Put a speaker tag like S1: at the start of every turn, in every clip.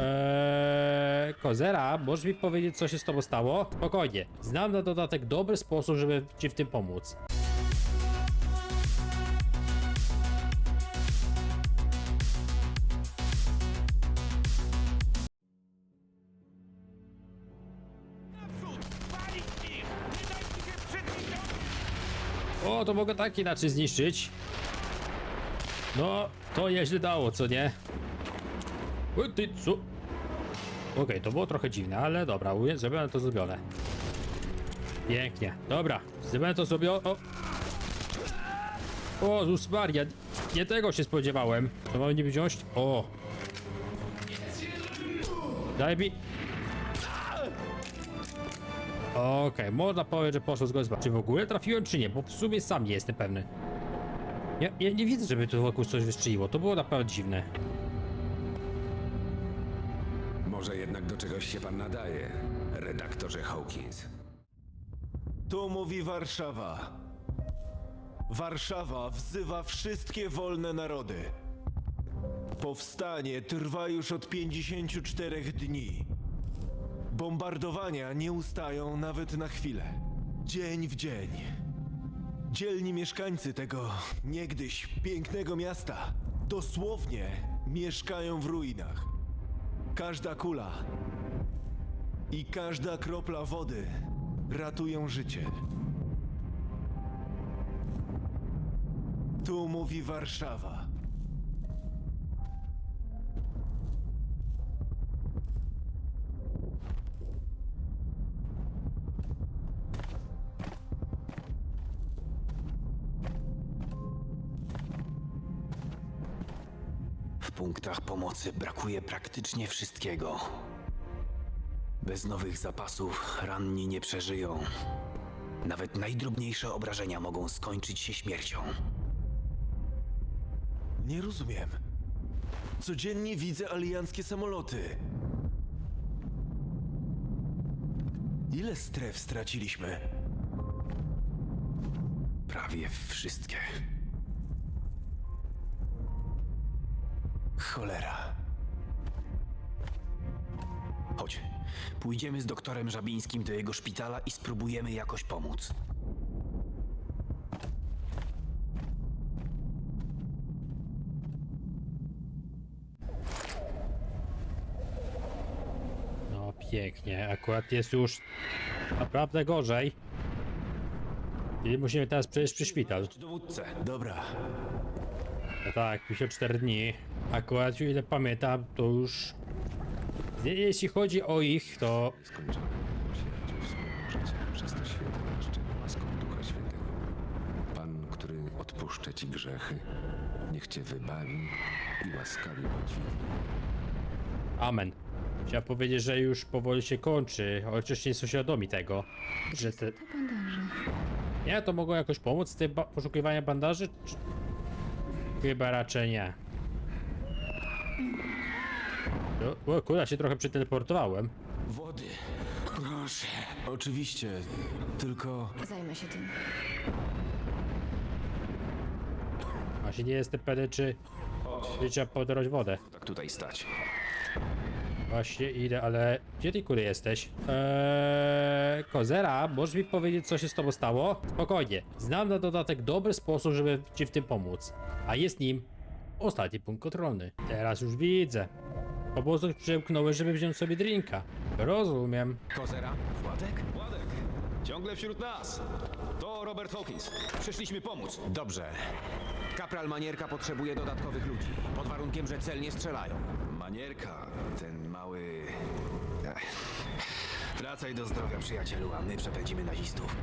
S1: Eee, Kozera, możesz mi powiedzieć, co się z tobą stało? Spokojnie. Znam na dodatek dobry sposób, żeby ci w tym pomóc. O, to mogę tak inaczej zniszczyć. No, to nieźle dało, co nie? Ty, co? Okej, to było trochę dziwne, ale dobra, zrobione to zrobione. Pięknie, dobra, zrobione to zrobione. O, o Jezus Maria, nie tego się spodziewałem. Co mam nie wziąć? O! Daj mi... Okej, można powiedzieć, że poszło zgodnie z Czy w ogóle trafiłem, czy nie? Bo w sumie sam nie jestem pewny. Ja, ja nie widzę, żeby tu wokół coś wystrzeliło. To było naprawdę dziwne.
S2: Może jednak do czegoś się pan nadaje, redaktorze Hawkins.
S3: Tu mówi Warszawa. Warszawa wzywa wszystkie wolne narody. Powstanie trwa już od 54 dni. Bombardowania nie ustają nawet na chwilę. Dzień w dzień. Dzielni mieszkańcy tego niegdyś pięknego miasta dosłownie mieszkają w ruinach. Każda kula i każda kropla wody ratują życie. Tu mówi Warszawa.
S4: Pomocy brakuje praktycznie wszystkiego. Bez nowych zapasów ranni nie przeżyją. Nawet najdrobniejsze obrażenia mogą skończyć się śmiercią.
S3: Nie rozumiem. Codziennie widzę alianckie samoloty. Ile stref straciliśmy?
S4: Prawie wszystkie.
S3: Cholera.
S4: Chodź, pójdziemy z doktorem Żabińskim do jego szpitala i spróbujemy jakoś pomóc.
S1: No pięknie, akurat jest już naprawdę gorzej. I musimy teraz przejść przy szpital.
S4: Dowódcę.
S3: Dobra.
S1: No tak, 54 dni. Akurat o ile pamiętam, to już... Je- Jeśli chodzi o ich, to...
S2: Skończone miłosierdzie wspomożecie przez to święte namaszczenie łaską Ducha Świętego. Pan, który odpuszcza ci grzechy, niech cię wybawi i łaskawie podźwignie.
S1: Amen. Chciałem powiedzieć, że już powoli się kończy, chociaż nie są świadomi tego, że te...
S5: Te bandaże.
S1: Nie, to mogą jakoś pomóc z tym ba- poszukiwania bandaży? Czy... Chyba raczej nie. O, o kurde, się trochę przeteleportowałem.
S4: Wody. Proszę.
S3: Oczywiście. Tylko
S5: Zajmę się tym.
S1: Właśnie nie jestem pewny, czy... Czy trzeba podarować wodę.
S4: Tak tutaj stać.
S1: Właśnie idę, ale gdzie ty kury jesteś? Eee, Kozera, możesz mi powiedzieć, co się z tobą stało? Spokojnie. Znam na dodatek dobry sposób, żeby ci w tym pomóc. A jest nim ostatni punkt kontrolny. Teraz już widzę. Po prostu przemknąłeś, żeby wziąć sobie drinka. Rozumiem.
S4: Kozera? Władek?
S6: Władek, ciągle wśród nas. To Robert Hawkins. Przyszliśmy pomóc.
S7: Dobrze. Kapral Manierka potrzebuje dodatkowych ludzi, pod warunkiem, że celnie strzelają.
S4: Manierka, ten mały... Ech. Wracaj do zdrowia, przyjacielu, a my przepędzimy nazistów.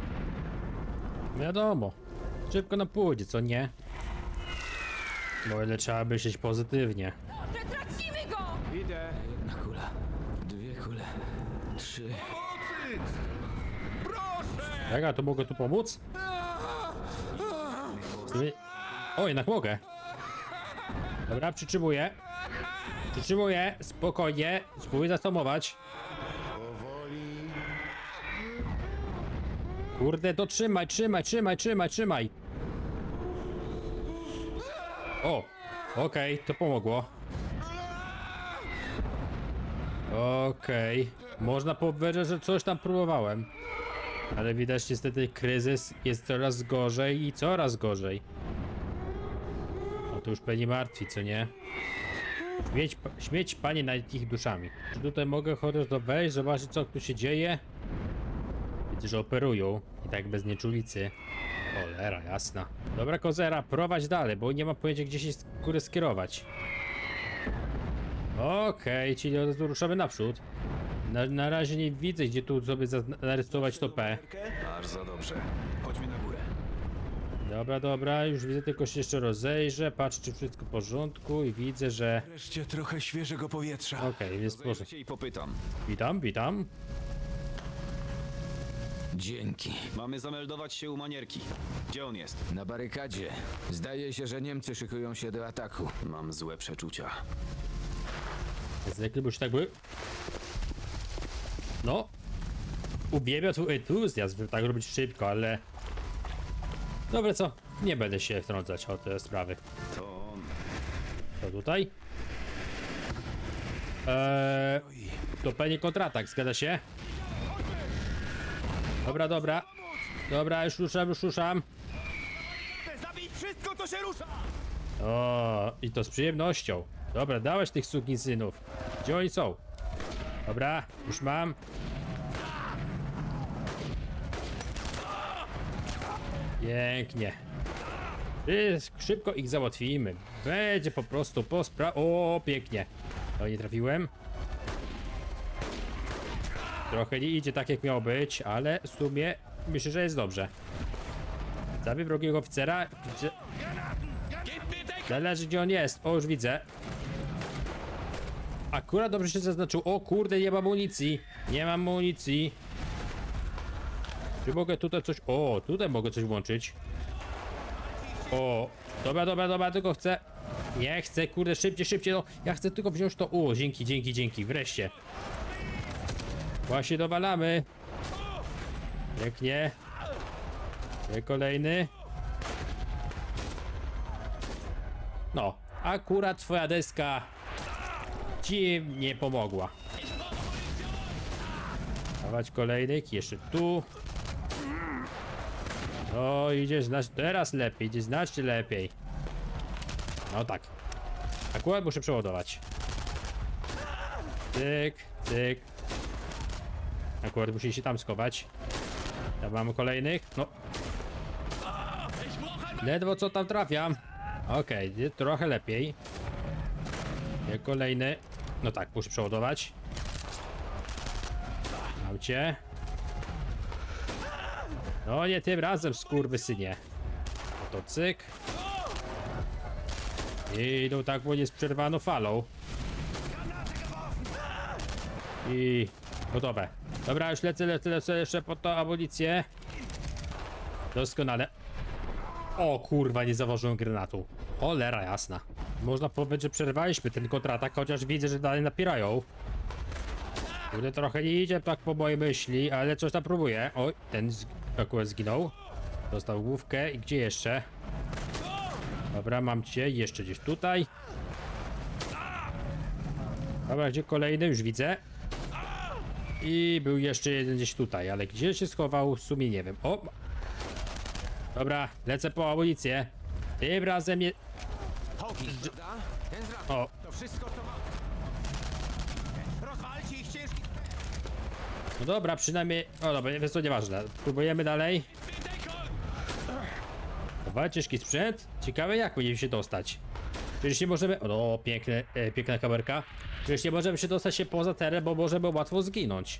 S1: Wiadomo. Szybko na pójdzie, co nie? Bo ile trzeba myśleć pozytywnie.
S5: Tracimy go!
S6: Idę.
S4: Jedna kula, dwie kule, trzy...
S1: Jak ja to mogę tu pomóc? O, jednak mogę. Dobra, przytrzymuję. Przytrzymuję, spokojnie. Spróbuję zastomować. Kurde, to trzymaj, trzymaj, trzymaj, trzymaj, trzymaj. O, okej, to pomogło. Okej. Można powiedzieć, że coś tam próbowałem. Ale widać niestety kryzys jest coraz gorzej i coraz gorzej. No to już pewnie martwi, co nie? Śmieć, śmieć panie nad ich duszami. Czy tutaj mogę chociaż do wejść, zobaczyć co tu się dzieje? Widzę, że operują i tak bez nieczulicy. Cholera, jasna. Dobra, kozera, prowadź dalej, bo nie mam pojęcia gdzie się skórę skierować. Okej, czyli od razu ruszamy naprzód. Na, na razie nie widzę, gdzie tu sobie narysować to P.
S6: Aż za dobrze. Chodźmy na górę.
S1: Dobra, dobra, już widzę, tylko się jeszcze rozejrzę, patrzę, czy wszystko w porządku i widzę, że...
S3: Wreszcie trochę świeżego powietrza.
S1: Okej, jest w
S6: Zajrzę
S1: porządku.
S6: się i popytam.
S1: Witam, witam.
S7: Dzięki.
S6: Mamy zameldować się u manierki. Gdzie on jest?
S7: Na barykadzie. Zdaje się, że Niemcy szykują się do ataku.
S6: Mam złe przeczucia.
S1: Zwykle już tak by... No. Uwielbiam twój entuzjazm, żeby tak robić szybko, ale... Dobra, co? Nie będę się wtrącać o te sprawy.
S6: To on.
S1: To tutaj? Eee, to pewnie kontratak, zgadza się? Dobra, dobra. Dobra, już ruszam, już ruszam.
S3: Zabić wszystko, co się rusza!
S1: O, i to z przyjemnością. Dobra, dałeś tych synów. Gdzie oni są? Dobra, już mam. Pięknie. Szybko ich załatwimy. Będzie po prostu po spra... O, pięknie. O, nie trafiłem. Trochę nie idzie tak jak miało być, ale w sumie myślę, że jest dobrze. Zabij wrogiego oficera. Gdzie... Zależy gdzie on jest. O, już widzę. Akurat dobrze się zaznaczył. O kurde, nie mam amunicji. Nie mam amunicji. Czy mogę tutaj coś... O, tutaj mogę coś włączyć. O, dobra, dobra, dobra, tylko chcę... Nie chcę, kurde, szybciej, szybciej, no. Ja chcę tylko wziąć to... O, dzięki, dzięki, dzięki, wreszcie. Właśnie dowalamy. Pięknie. Gdzie Kolejny. No, akurat twoja deska ci nie pomogła. Dawać kolejnych, jeszcze tu. No, idzie znać, teraz lepiej, idzie znacznie lepiej. No tak. Akurat muszę przeładować. Tyk, tyk. Akurat musi się tam skować. Mamy kolejnych. No. Ledwo co tam trafiam. Okej, okay, trochę lepiej. Nie, Kolejny. No tak, muszę przeładować. Mam cię. No nie tym razem, skurwysynie. To cyk. I idą tak płynie z przerwaną falą. I gotowe. Dobra, już lecę, lecę, lecę jeszcze po to amunicję. Doskonale. O kurwa, nie założyłem granatu. Cholera jasna. Można powiedzieć, że przerwaliśmy ten kontratak, chociaż widzę, że dalej napierają. Kurde, trochę nie idzie tak po mojej myśli, ale coś tam próbuję. Oj, ten akurat zginął. Dostał główkę i gdzie jeszcze? Dobra, mam cię, jeszcze gdzieś tutaj. Dobra, gdzie kolejny? Już widzę. I był jeszcze jeden gdzieś tutaj, ale gdzie się schował, w sumie nie wiem. O! Dobra, lecę po amunicję. Tym razem nie...
S7: Hawkins, prawda? Ten z
S1: O,
S7: To wszystko, co ma... Rozwalcie ich ciężki...
S1: no dobra, przynajmniej... O dobra, jest to nieważne. Próbujemy dalej. Dobra, ciężki sprzęt. Ciekawe jak będziemy się dostać. Przecież nie możemy... O, piękne, e, piękna kamerka. Przecież nie możemy się dostać się poza teren, bo możemy łatwo zginąć.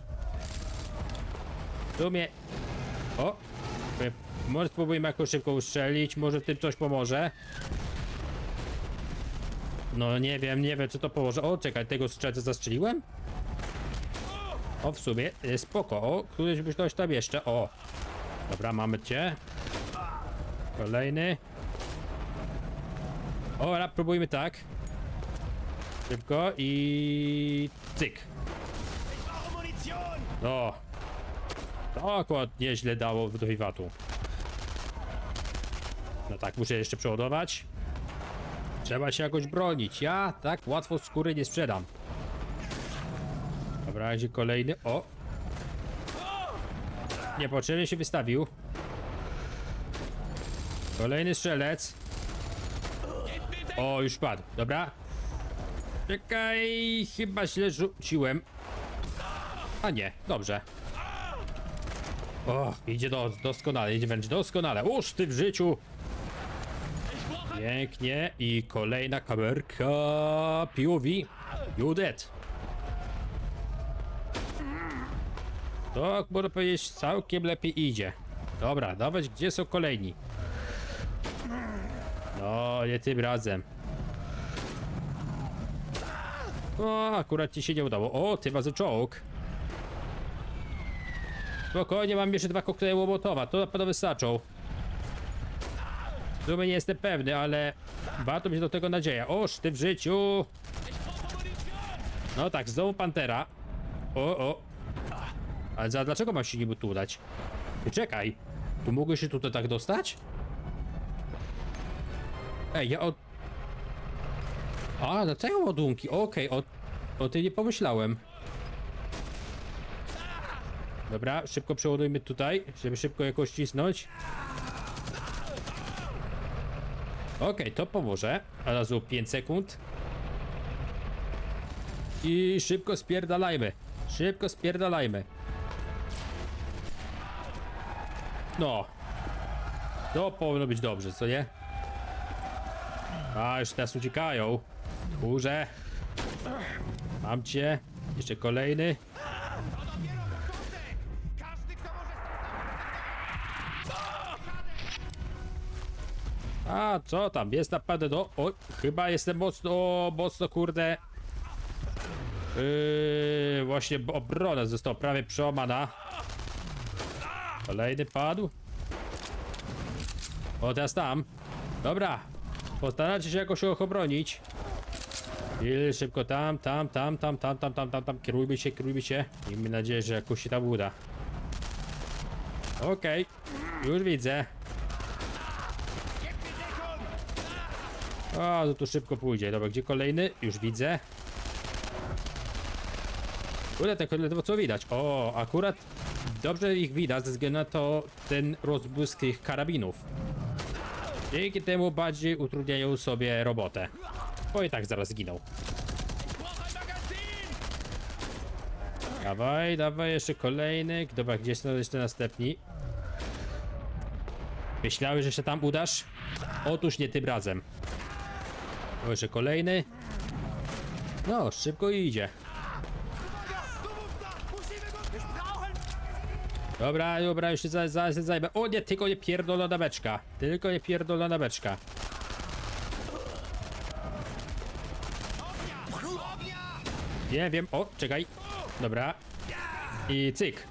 S1: W sumie... O! e, Może spróbujmy jakoś szybko ustrzelić, może tym coś pomoże. No nie wiem, nie wiem co to pomoże. O, czekaj, tego strzelca zastrzeliłem? O, w sumie y, spoko. O, któryś byś ktoś tam jeszcze. O. Dobra, mamy cię. Kolejny. O, dobra, próbujmy tak. Szybko i... Cyk. No. To akurat nieźle dało do wiwatu. No tak, muszę jeszcze przeładować. Trzeba się jakoś bronić. Ja tak łatwo skóry nie sprzedam. Dobra, gdzie kolejny? O! Niepotrzebnie się wystawił. Kolejny strzelec. O, już padł. Dobra. Czekaj, chyba źle rzuciłem. A nie, dobrze. O, idzie do, doskonale, idzie wręcz doskonale. Uż ty w życiu! Pięknie i kolejna kamerka POV. You dead. To, można powiedzieć, całkiem lepiej idzie. Dobra, dawać, gdzie są kolejni? No, nie tym razem. O, akurat ci się nie udało. O, ty wazy czołg. Spokojnie, mam jeszcze dwa koktajle łomotowa, to na pewno wystarczą. W sumie nie jestem pewny, ale warto mieć do tego nadzieję. Oż ty w życiu! No tak, znowu Pantera. O, o. Ale za, dlaczego mam się niby tu udać? Czekaj. Tu mogę się tutaj tak dostać? Ej, ja od... A, dlaczego ładunki? Okej, o, o tym nie pomyślałem. Dobra, szybko przeładujmy tutaj, żeby szybko jakoś cisnąć. Okej, to pomoże. A razu 5 sekund. I szybko spierdalajmy. Szybko spierdalajmy. No. To powinno być dobrze, co nie? A, już teraz uciekają. Kurze. Mam cię. Jeszcze kolejny. A, co tam? Jest naprawdę do... O, chyba jestem mocno, mocno, kurde... Yy, właśnie obrona została prawie przełamana. Kolejny padł. O, teraz tam. Dobra. Postarajcie się jakoś ich obronić. I szybko tam, tam, tam, tam, tam, tam, tam, tam, tam. Kierujmy się, kierujmy się. Miejmy nadzieję, że jakoś się tam uda. Okej. Już widzę. O, no tu szybko pójdzie. Dobra, gdzie kolejny? Już widzę. Kurde, tak ledwo co widać. O, akurat dobrze ich widać ze względu na to ten rozbłysk ich karabinów. Dzięki temu bardziej utrudniają sobie robotę. Bo i tak zaraz zginął. Dawaj, dawaj, jeszcze kolejny. Dobra, gdzie są jeszcze następni? Myślałeś, że się tam udasz? Otóż nie tym razem. O, jeszcze kolejny. No, szybko idzie. Dobra, dobra, już się za- zaraz za, zajmę. O nie, tylko nie pierdolona beczka. Tylko nie pierdolona beczka. Nie wiem, o, czekaj. Dobra. I cyk.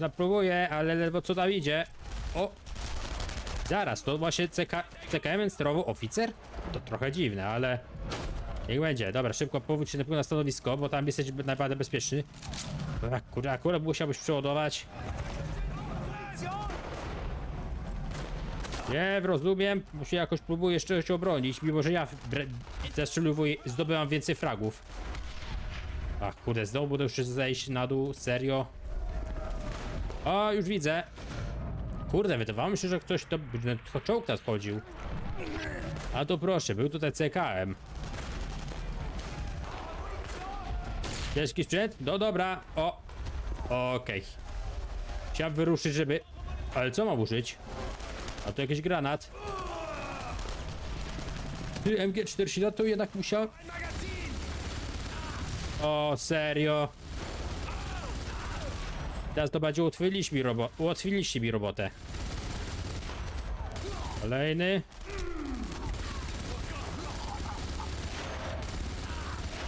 S1: Tam próbuje, ale ledwo co tam idzie. O! Zaraz, to właśnie CK, CKM sterował oficer? To trochę dziwne, ale... Niech będzie. Dobra, szybko powódź się na stanowisko, bo tam jesteś naprawdę bezpieczny. Akurat, akurat musiałbyś przeładować. Nie, rozumiem. Muszę jakoś próbuję jeszcze się obronić, mimo że ja zastrzeliwuję, zdobywam więcej fragów. Ach, kurde, znowu będę już zejść na dół, serio. O, już widzę. Kurde, wydawało mi się, że ktoś to, czołg nadchodził. A to proszę, był tutaj CKM. Ciężki sprzęt? No dobra, o. Okej. Chciałem wyruszyć, żeby... Ale co mam użyć? A to jakiś granat. Ty, MG42 to jednak musiał... O, serio? Teraz to będzie ułatwiliście mi, robo ułatwiliście mi robotę. Kolejny.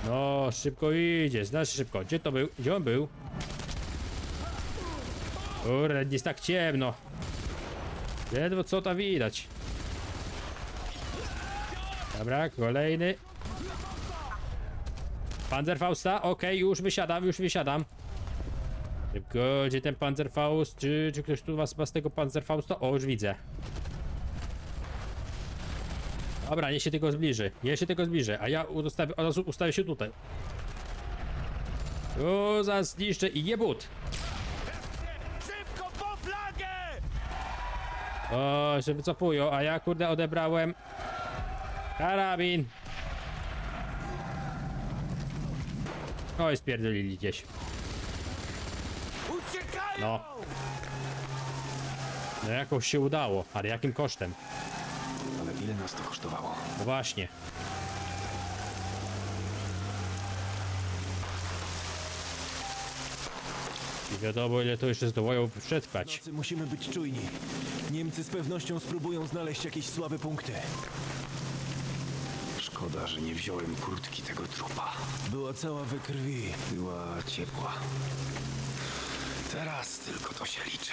S1: No, szybko idzie, znaczy szybko. Gdzie to był? Gdzie on był? Kurde, jest tak ciemno. Ledwo co to widać. Dobra, kolejny. Panzerfausta? Okej, już wysiadam, już wysiadam. Szybko, gdzie ten Panzerfaust? Czy, czy ktoś tu was ma z tego Panzerfausta? O, już widzę. Dobra, niech się tylko zbliży. Niech się tylko zbliży, a ja ustawię, od razu ustawię się tutaj. O, zniszczę i jebut.
S3: Szybko po flagę!
S1: O, się wycofują, a ja kurde odebrałem karabin. Oj, spierdolili gdzieś.
S3: Uciekają!
S1: No. No jakoś się udało, ale jakim kosztem?
S4: Nas to kosztowało?
S1: No właśnie. I wiadomo ile to jeszcze zdołają przetrwać.
S3: Nocy musimy być czujni. Niemcy z pewnością spróbują znaleźć jakieś słabe punkty.
S4: Szkoda, że nie wziąłem kurtki tego trupa.
S3: Była cała we krwi.
S4: Była ciepła. Teraz tylko to się liczy.